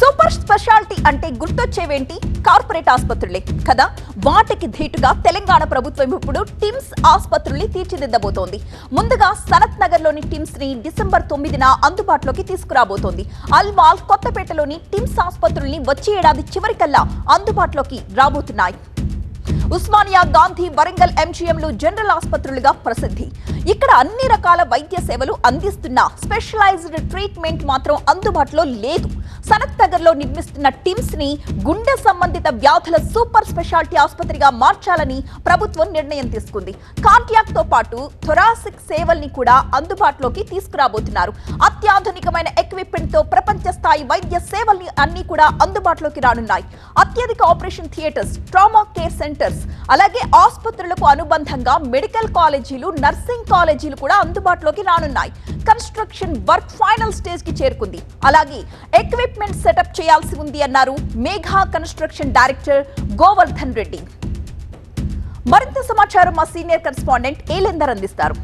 Super speciality అంటే గుర్తొచ్చేవేంటి? Corporate ఆసుపత్రులే కదా? వాటికి ధీటుగా తెలంగాణ ప్రభుత్వం ఇప్పుడు టిమ్స్ ఆసుపత్రుల్ని తీర్చిదిద్దబోతోంది. ముందుగా సనత్ నగర్లోని టిమ్స్ని డిసెంబర్ తొమ్మిదిన అందుబాటులోకి తీసుకురాబోతోంది. అల్వాల్ కొత్తపేటలోని టిమ్స్ ఆసుపత్రుల్ని వచ్చే ఏడాది చివరికల్లా అందుబాటులోకి రాబోతున్నాయి. ఉస్మానియా గాంధీ వరంగల్ ఎంజీఎంలు జనరల్ ఆసుపత్రులుగా ప్రసిద్ధి. ఇక్కడ అన్ని రకాల వైద్య సేవలు అందిస్తున్న స్పెషలైజ్డ్ ట్రీట్మెంట్ మాత్రం అందుబాటులో లేదు. సనత్ నగర్లో నిర్మిస్తున్న టిమ్స్ని గుండె సంబంధిత వ్యాధుల సూపర్ స్పెషాలిటీ ఆసుపత్రిగా మార్చాలని ప్రభుత్వం నిర్ణయం తీసుకుంది. కార్డియాక్తో పాటు థొరాసిక్ సేవల్ని కూడా అందుబాటులోకి తీసుకురాబోతున్నారు. అత్యాధునికమైన ఎక్విప్మెంట్తో ప్రపంచ స్థాయి వైద్య సేవల్ని అన్ని కూడా అందుబాటులోకి రానున్నాయి. అత్యధిక operation theatres trauma care centres అలాగే ఆసుపత్రులకు అనుబంధంగా మెడికల్ కాలేజీలు నర్సింగ్ కాలేజీలు కూడా అందుబాటులోకి రానున్నాయి. కన్స్ట్రక్షన్ వర్క్ ఫైనల్ స్టేజ్కి చేరుకుంది. అలాగే ఎక్విప్మెంట్ సెటప్ చేయాల్సి ఉంది అన్నారు మేఘా కన్స్ట్రక్షన్ డైరెక్టర్ గోవర్ధన్ రెడ్డి. మరింత సమాచారం మా సీనియర్ కరెస్పాండెంట్ ఏలెందర్ అందిస్తారు.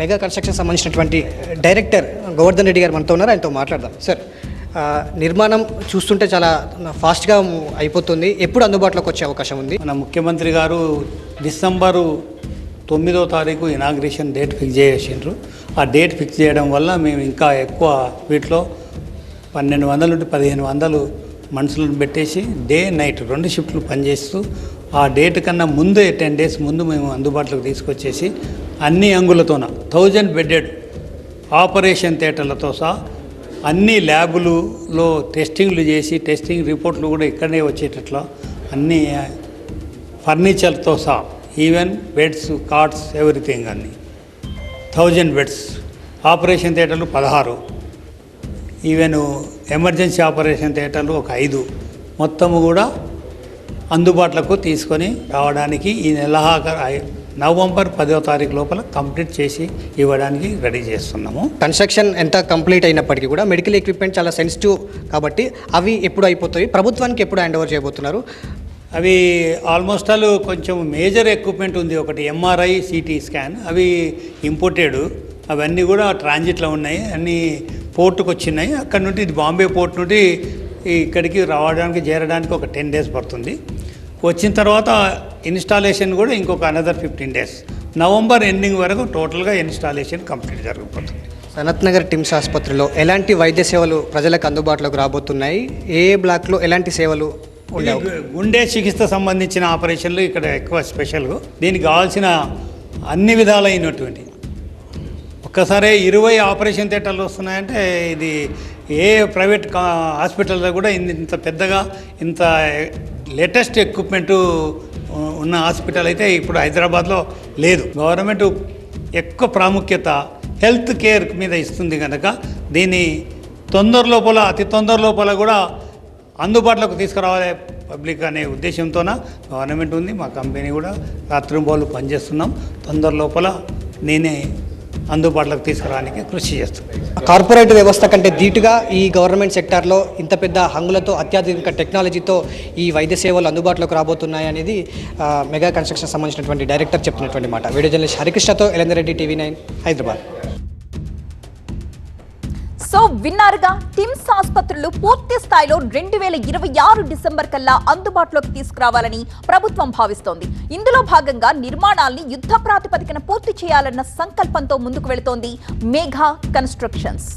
మెగా కన్స్ట్రక్షన్ సంబంధించినటువంటి డైరెక్టర్ గోవర్ధన్ రెడ్డి గారు మనతో ఉన్నారు. ఆయనతో మాట్లాడదాం. సార్ నిర్మాణం చూస్తుంటే చాలా ఫాస్ట్గా అయిపోతుంది. ఎప్పుడు అందుబాటులోకి వచ్చే అవకాశం ఉంది? మన ముఖ్యమంత్రి గారు డిసెంబరు తొమ్మిదో తారీఖు ఇనాగ్రేషన్ డేట్ ఫిక్స్ చేసిండ్రు. ఆ డేట్ ఫిక్స్ చేయడం వల్ల మేము ఇంకా ఎక్కువ వీటిలో పన్నెండు వందల నుండి పదిహేను వందలు మనుషులను పెట్టేసి డే నైట్ రెండు షిఫ్ట్లు పనిచేస్తూ ఆ డేట్ కన్నా ముందే టెన్ డేస్ ముందు మేము అందుబాటులోకి తీసుకొచ్చేసి అన్ని అంగులతోన థౌజండ్ బెడ్డెడ్ ఆపరేషన్ థియేటర్లతో సహా అన్ని ల్యాబులలో టెస్టింగ్లు చేసి టెస్టింగ్ రిపోర్ట్లు కూడా ఇక్కడనే వచ్చేటట్లు. అన్ని ఫర్నిచర్తో సహా ఈవెన్ బెడ్స్ కార్డ్స్ ఎవ్రీథింగ్ అన్నీ. Thousand beds. ఆపరేషన్ థియేటర్లు పదహారు. ఈవెన్ ఎమర్జెన్సీ ఆపరేషన్ థియేటర్లు ఒక ఐదు. మొత్తము కూడా అందుబాటులోకి తీసుకొని రావడానికి ఈ నెలాఖరు నవంబర్ పదో తారీఖు లోపల కంప్లీట్ చేసి ఇవ్వడానికి రెడీ చేస్తున్నాము. కన్స్ట్రక్షన్ ఎంత కంప్లీట్ అయినప్పటికీ కూడా మెడికల్ ఎక్విప్మెంట్ చాలా సెన్సిటివ్ కాబట్టి అవి ఎప్పుడు అయిపోతాయి? ప్రభుత్వానికి ఎప్పుడు హ్యాండ్ ఓవర్ చేయబోతున్నారు? అవి ఆల్మోస్ట్ ఆల్ కొంచెం మేజర్ ఎక్విప్మెంట్ ఉంది. ఒకటి ఎంఆర్ఐ సిటీ స్కాన్ అవి ఇంపోర్టెడ్ అవన్నీ కూడా ట్రాన్జిట్లో ఉన్నాయి. అన్నీ పోర్టుకు వచ్చినాయి. అక్కడ నుండి బాంబే పోర్ట్ నుండి ఇక్కడికి రావడానికి చేరడానికి ఒక టెన్ డేస్ పడుతుంది. వచ్చిన తర్వాత ఇన్స్టాలేషన్ కూడా ఇంకొక another fifteen days November ending వరకు టోటల్గా ఇన్స్టాలేషన్ కంప్లీట్ జరగబోతుంది. సనత్ నగర్ టిమ్స్ ఆసుపత్రిలో ఎలాంటి వైద్య సేవలు ప్రజలకు అందుబాటులోకి రాబోతున్నాయి? ఏ బ్లాక్లో ఎలాంటి సేవలు గుండె చికిత్స సంబంధించిన ఆపరేషన్లు ఇక్కడ ఎక్కువ స్పెషల్ దీనికి కావాల్సిన అన్ని విధాలైనటువంటి. ఒక్కసారే ఇరవై ఆపరేషన్ థియేటర్లు వస్తున్నాయంటే ఇది ఏ ప్రైవేట్ కా- హాస్పిటల్లో కూడా ఇంత పెద్దగా ఇంత లేటెస్ట్ ఎక్విప్మెంట్ ఉన్న హాస్పిటల్ అయితే ఇప్పుడు హైదరాబాద్లో లేదు. గవర్నమెంట్ ఎక్కువ ప్రాముఖ్యత హెల్త్ కేర్ మీద ఇస్తుంది కనుక దీన్ని తొందర లోపల అతి తొందర లోపల కూడా అందుబాటులోకి తీసుకురావాలి పబ్లిక్ అనే ఉద్దేశంతోన గవర్నమెంట్ ఉంది. మా కంపెనీ కూడా రాత్రింబోలు పనిచేస్తున్నాం. తొందర లోపల నేనే అందుబాటులోకి తీసుకురావడానికి కృషి చేస్తున్నాను కార్పొరేట్ వ్యవస్థ కంటే ధీటుగా ఈ గవర్నమెంట్ సెక్టార్లో ఇంత పెద్ద హంగులతో అత్యాధునిక టెక్నాలజీతో ఈ వైద్య సేవలు అందుబాటులోకి రాబోతున్నాయి అనేది మెగా కన్స్ట్రక్షన్ సంబంధించినటువంటి డైరెక్టర్ చెప్పినటువంటి మాట. Video journalist హరికృష్ణతో Elender Reddy TV nine Hyderabad. So విన్నారుగా టిమ్స్ ఆసుపత్రులు పూర్తి స్థాయిలో రెండు వేల ఇరవై ఆరు డిసెంబర్ కల్లా అందుబాటులోకి తీసుకురావాలని ప్రభుత్వం భావిస్తోంది. ఇందులో భాగంగా నిర్మాణాల్ని యుద్ధ ప్రాతిపదికన పూర్తి చేయాలన్న సంకల్పంతో ముందుకు వెళుతోంది మేఘా కన్స్ట్రక్షన్స్.